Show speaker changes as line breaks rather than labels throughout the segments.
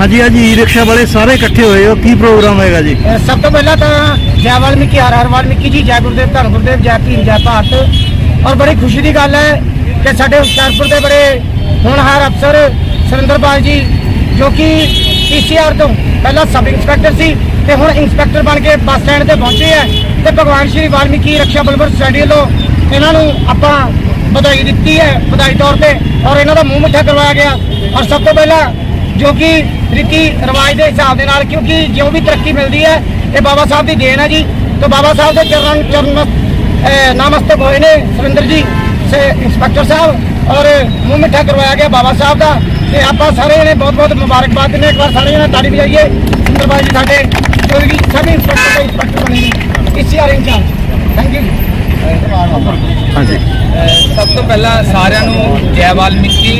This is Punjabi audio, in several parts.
ਹਾਂਜੀ ਹਾਂਜੀ ਈ ਰਿਕਸ਼ਾ ਵਾਲੇ ਸਾਰੇ ਇਕੱਠੇ ਹੋਏ ਹੋ। ਕੀ ਪ੍ਰੋਗਰਾਮ ਹੈਗਾ ਜੀ?
ਅ, ਸਭ ਤੋਂ ਪਹਿਲਾਂ ਤਾਂ ਜੈ ਵਾਲਮੀਕੀ ਹਰ ਹਰ ਵਾਲਮੀਕੀ ਜੀ ਜੈ ਗੁਰਦੇਵ ਧੰਨ ਗੁਰਦੇਵ ਜੈ ਭੀਮ ਜੈ ਭਾਰਤ। ਔਰ ਬੜੀ ਖੁਸ਼ੀ ਦੀ ਗੱਲ ਹੈ ਕਿ ਸਾਡੇ ਹੁਸ਼ਿਆਰਪੁਰ ਦੇ ਬੜੇ ਹੋਣਹਾਰ ਅਫਸਰ ਸੁਰਿੰਦਰਪਾਲ ਜੀ ਜੋ ਕਿ ਪੀਸੀਆਰ ਤੋਂ ਪਹਿਲਾਂ ਸਬ ਇੰਸਪੈਕਟਰ ਸੀ ਤੇ ਹੁਣ ਇੰਸਪੈਕਟਰ ਬਣ ਕੇ ਬੱਸ ਸਟੈਂਡ ਤੇ ਪਹੁੰਚੇ ਹੈ ਤੇ ਭਗਵਾਨ ਸ਼੍ਰੀ ਵਾਲਮੀਕੀ ਰਕਸ਼ਾ ਬਲਬਰ ਸੋਸਾਇਟੀ ਤੋਂ ਇਹਨਾਂ ਨੂੰ ਆਪਾਂ ਵਧਾਈ ਦਿੱਤੀ ਹੈ ਵਧਾਈ ਤੌਰ ਤੇ ਔਰ ਇਹਨਾਂ ਦਾ ਮੂੰਹ ਮਿੱਠਾ ਕਰਵਾਇਆ ਗਿਆ। ਔਰ ਸਭ ਤੋਂ ਪਹਿਲਾਂ ਜੋ ਕਿ ਰੀਤੀ ਰਿਵਾਜ ਦੇ ਹਿਸਾਬ ਦੇ ਨਾਲ ਕਿਉਂਕਿ ਜਿਉਂ ਵੀ ਤਰੱਕੀ ਮਿਲਦੀ ਹੈ ਇਹ ਬਾਬਾ ਸਾਹਿਬ ਦੀ ਦੇਣ ਹੈ ਜੀ। ਤੇ ਬਾਬਾ ਸਾਹਿਬ ਦੇ ਚਰਨ ਚਰਨ ਅਹ, ਹੋਏ ਨੇ ਸੁਰਿੰਦਰ ਜੀ ਸੇ ਇੰਸਪੈਕਟਰ ਸਾਹਿਬ ਔਰ ਮੂੰਹ ਮਿੱਠਾ ਕਰਵਾਇਆ ਗਿਆ ਬਾਬਾ ਸਾਹਿਬ ਦਾ। ਤੇ ਆਪਾਂ ਸਾਰੇ ਜਣੇ ਬਹੁਤ ਬਹੁਤ ਮੁਬਾਰਕਬਾਦ ਦਿੰਦੇ ਹਾਂ। ਇੱਕ ਵਾਰ ਸਾਰੇ ਜਣੇ ਤਾੜੀ ਵਜਾਈਏ। ਸੁਰਿੰਦਰ ਬਾਈ ਜੀ ਸਾਡੇ ਜੋ ਕਿ ਸਭੀ ਇੰਸਪੈਕਟਰ ਦੇ ਇੰਸਪੈਕਟਰ ਬਣੇ ਨੇ। ਇਸੇ ਆਰ ਇੰਚਾਰਜ। ਥੈਂਕ ਯੂ
ਹਾਂਜੀ।
ਸਭ ਤੋਂ ਪਹਿਲਾਂ ਸਾਰਿਆਂ ਨੂੰ ਜੈ ਵਾਲਮੀਕੀ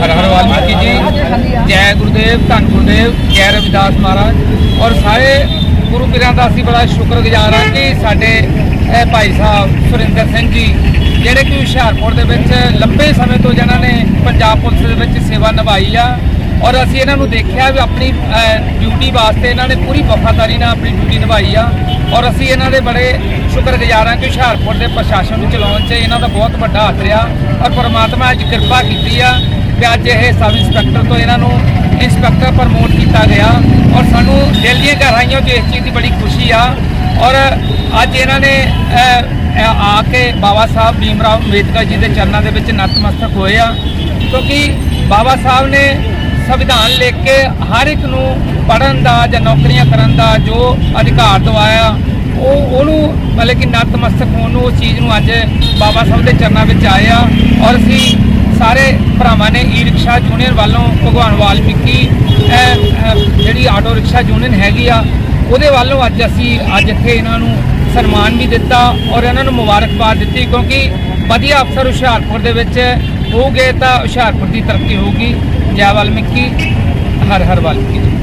ਹਰ ਹਰ ਵਾਲਮੀਕੀ ਜੀ, ਜੈ ਗੁਰਦੇਵ, ਧੰਨ ਗੁਰਦੇਵ, ਜੈ ਰਵਿਦਾਸ ਮਹਾਰਾਜ। ਔਰ ਸਾਰੇ ਗੁਰੂ ਪੀਰਾਂ ਦਾ ਅਸੀਂ ਬੜਾ ਸ਼ੁਕਰਗੁਜ਼ਾਰ ਹਾਂ ਕਿ ਸਾਡੇ ਭਾਈ ਸਾਹਿਬ ਸੁਰਿੰਦਰ ਸਿੰਘ ਜੀ, ਜਿਹੜੇ ਕਿ ਹੁਸ਼ਿਆਰਪੁਰ ਦੇ ਵਿੱਚ ਲੰਬੇ ਸਮੇਂ ਤੋਂ ਜਿਨ੍ਹਾਂ ਨੇ ਪੰਜਾਬ ਪੁਲਿਸ ਦੇ ਵਿੱਚ ਸੇਵਾ ਨਿਭਾਈ ਆ ਔਰ ਅਸੀਂ ਇਹਨਾਂ ਨੂੰ ਦੇਖਿਆ ਵੀ ਆਪਣੀ ਡਿਊਟੀ ਵਾਸਤੇ ਇਹਨਾਂ ਨੇ ਪੂਰੀ ਵਫਾਦਾਰੀ ਨਾਲ ਆਪਣੀ ਡਿਊਟੀ ਨਿਭਾਈ ਆ। ਔਰ ਅਸੀਂ ਇਹਨਾਂ ਦੇ ਬੜੇ ਸ਼ੁਕਰਗੁਜ਼ਾਰ ਹਾਂ ਕਿ ਹੁਸ਼ਿਆਰਪੁਰ ਦੇ ਪ੍ਰਸ਼ਾਸਨ ਨੂੰ ਚਲਾਉਣ 'ਚ ਇਹਨਾਂ ਦਾ ਬਹੁਤ ਵੱਡਾ ਹੱਥ ਰਿਹਾ ਔਰ ਪਰਮਾਤਮਾ ਅੱਜ ਕਿਰਪਾ ਕੀਤੀ ਆ ਕਿ ਅੱਜ ਇਹ ਸਬ ਇੰਸਪੈਕਟਰ ਤੋਂ ਇਹਨਾਂ ਨੂੰ ਇੰਸਪੈਕਟਰ ਪ੍ਰਮੋਟ ਕੀਤਾ ਗਿਆ। ਔਰ ਸਾਨੂੰ ਦਿਲ ਦੀਆਂ ਗਹਿਰਾਈਆਂ 'ਚ ਇਸ ਚੀਜ਼ ਦੀ ਬੜੀ ਖੁਸ਼ੀ ਆ। ਔਰ ਅੱਜ ਇਹਨਾਂ ਨੇ ਆ ਕੇ ਬਾਬਾ ਸਾਹਿਬ ਭੀਮ ਰਾਓ ਅੰਬੇਦਕਰ ਜੀ ਦੇ ਚਰਨਾਂ ਦੇ ਵਿੱਚ ਨਤਮਸਤਕ ਹੋਏ ਆ। ਕਿਉਂਕਿ ਬਾਬਾ ਸਾਹਿਬ ਨੇ ਸੰਵਿਧਾਨ ਲਿਖ ਕੇ ਹਰ ਇੱਕ ਨੂੰ ਪੜਨ ਦਾ ਜਾਂ ਨੌਕਰੀਆਂ ਕਰਨ ਦਾ ਜੋ ਅਧਿਕਾਰ ਦਵਾਇਆ, ਉਹ ਉਹਨੂੰ ਮਤਲਬ ਕਿ ਨਤਮਸਤਕ ਹੋਣ ਨੂੰ ਉਸ ਚੀਜ਼ ਨੂੰ ਅੱਜ ਬਾਬਾ ਸਾਹਿਬ ਦੇ ਚਰਨਾਂ ਵਿੱਚ ਆਏ ਆ ਔਰ ਅਸੀਂ ਸਾਰੇ ਭਰਾਵਾਂ ਨੇ ਈ ਰਿਕਸ਼ਾ ਯੂਨੀਅਨ ਵੱਲੋਂ ਭਗਵਾਨ ਵਾਲਮੀਕੀ ਜਿਹੜੀ ਆਟੋ ਰਿਕਸ਼ਾ ਯੂਨੀਅਨ ਹੈਗੀ ਆ, ਉਹਦੇ ਵੱਲੋਂ ਅੱਜ ਅਸੀਂ, ਅੱਜ ਇੱਥੇ ਇਹਨਾਂ ਨੂੰ ਸਨਮਾਨ ਵੀ ਦਿੱਤਾ ਔਰ ਇਹਨਾਂ ਨੂੰ ਮੁਬਾਰਕਬਾਦ ਦਿੱਤੀ ਕਿਉਂਕਿ ਵਧੀਆ ਅਫਸਰ ਹੁਸ਼ਿਆਰਪੁਰ ਦੇ ਵਿੱਚ ਹੋਊਗੇ ਤਾਂ ਹੁਸ਼ਿਆਰਪੁਰ ਦੀ ਤਰੱਕੀ ਹੋਊਗੀ ਜੈ ਵਾਲਮੀਕੀ ਹਰ ਹਰ ਵਾਲਮੀਕੀ